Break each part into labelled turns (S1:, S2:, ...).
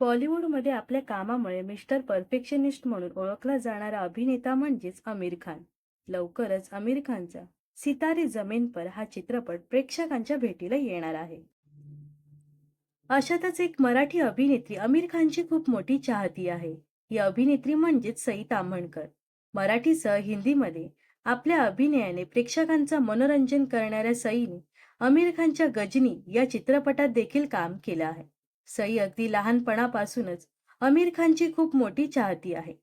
S1: बॉलिवूडमध्ये आपल्या कामामुळे मिस्टर परफेक्शनिस्ट म्हणून ओळखला जाणारा अभिनेता म्हणजेच आमिर खान. लवकरच आमिर खानचा सितारे जमीन पर हा चित्रपट प्रेक्षकांच्या भेटीला येणार आहे. अशातच एक मराठी अभिनेत्री आमिर खानची खूप मोठी चाहती आहे. ही अभिनेत्री म्हणजेच सई ताम्हणकर मराठीसह हिंदीमध्ये आपल्या अभिनयाने प्रेक्षकांचं मनोरंजन करणाऱ्या सईने आमिर खानच्या गजनी या चित्रपटात देखील काम केलं आहे. सई अगदी लहानपणापासूनच आमिर खानची खूप मोठी चाहती आहे.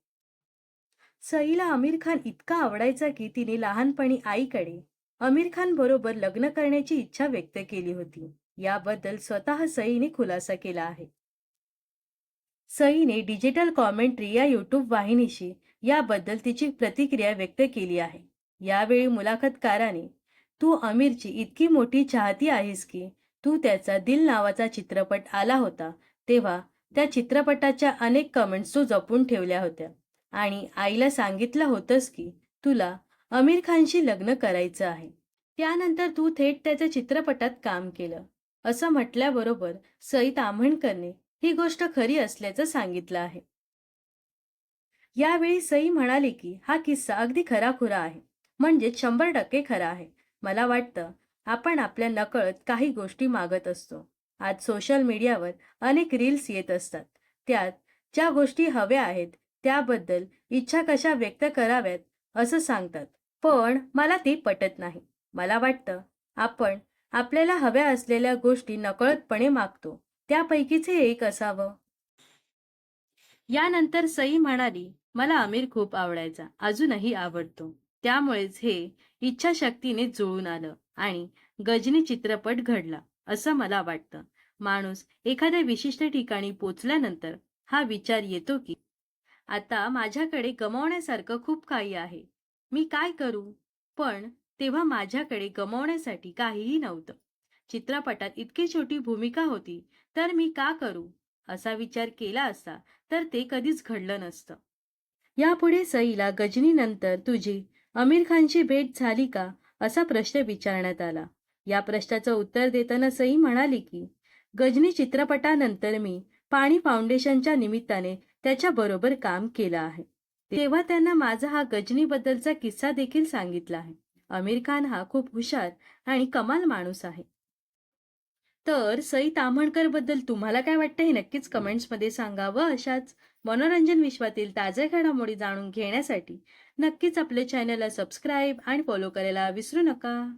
S1: सईला आमिर खान इतका आवडायचा की तिने लहानपणी आईकडे आमिर खान बरोबर लग्न करण्याची इच्छा व्यक्त केली होती. याबद्दल स्वतः सईने खुलासा केला आहे. सईने डिजिटल कॉमेंट्री या युट्यूब वाहिनीशी याबद्दल तिची प्रतिक्रिया व्यक्त केली आहे. यावेळी मुलाखतकाराने तू आमिरची इतकी मोठी चाहती आहेस की तू त्याचा दिल नावाचा चित्रपट आला होता तेव्हा त्या चित्रपटाच्या अनेक कमेंट्स तू जपून ठेवल्या होत्या. आणि आईला सांगितलं होतंस की तुला आमिर खानशी लग्न करायचं आहे. त्यानंतर तू थेट त्याच्या चित्रपटात काम केलं. असं म्हटल्याबरोबर सई ताम्हणकरने ही गोष्ट खरी असल्याचं सांगितलं आहे. यावेळी सई म्हणाली की हा किस्सा अगदी खराखुरा आहे. म्हणजे शंभर टक्के खरा आहे. मला वाटतं आपण आपल्या नकळत काही गोष्टी मागत असतो. आज सोशल मीडियावर अनेक रील्स येत असतात. त्यात ज्या गोष्टी हव्या आहेत त्याबद्दल इच्छा कशा व्यक्त कराव्यात असं सांगतात. पण मला ते पटत नाही. मला वाटतं आपण आपल्याला हव्या असलेल्या गोष्टी नकळतपणे मागतो. त्यापैकीच हे एक असावं. यानंतर सई म्हणाली मला आमिर खूप आवडायचा. अजूनही आवडतो. त्यामुळेच हे इच्छाशक्तीने जुळून आलं आणि गजनी चित्रपट घडला असं मला वाटतं. माणूस एखाद्या विशिष्ट ठिकाणी पोचल्यानंतर हा विचार येतो की आता माझ्याकडे गमावण्यासारखं खूप काही आहे. मी काय करू? पण तेव्हा माझ्याकडे गमावण्यासाठी काहीही नव्हतं. चित्रपटात इतकी छोटी भूमिका होती तर मी का करू? असा विचार केला असता तर ते कधीच घडलं नसतं. यापुढे सईला गजनीनंतर तुझी आमिर खानची भेट झाली का? असा प्रश्न विचारण्यात आला. या प्रश्नाचं उत्तर देताना सई म्हणाली की गजनी चित्रपटानंतर मी पाणी फाउंडेशनच्या निमित्ताने त्याच्या बरोबर काम केलं आहे. तेव्हा त्यांना माझा हा गजनीबद्दलचा किस्सा देखील सांगितला आहे. आमिर खान हा खूप हुशार आणि कमाल माणूस आहे. तर सई ताम्हणकरबद्दल तुम्हाला काय वाटतं हे नक्कीच कमेंट्समध्ये सांगा व अशाच मनोरंजन विश्वातील ताज्या घडामोडी जाणून घेण्यासाठी. नक्कीच आपल्या चॅनलला सबस्क्राईब आणि फॉलो करायला विसरू नका.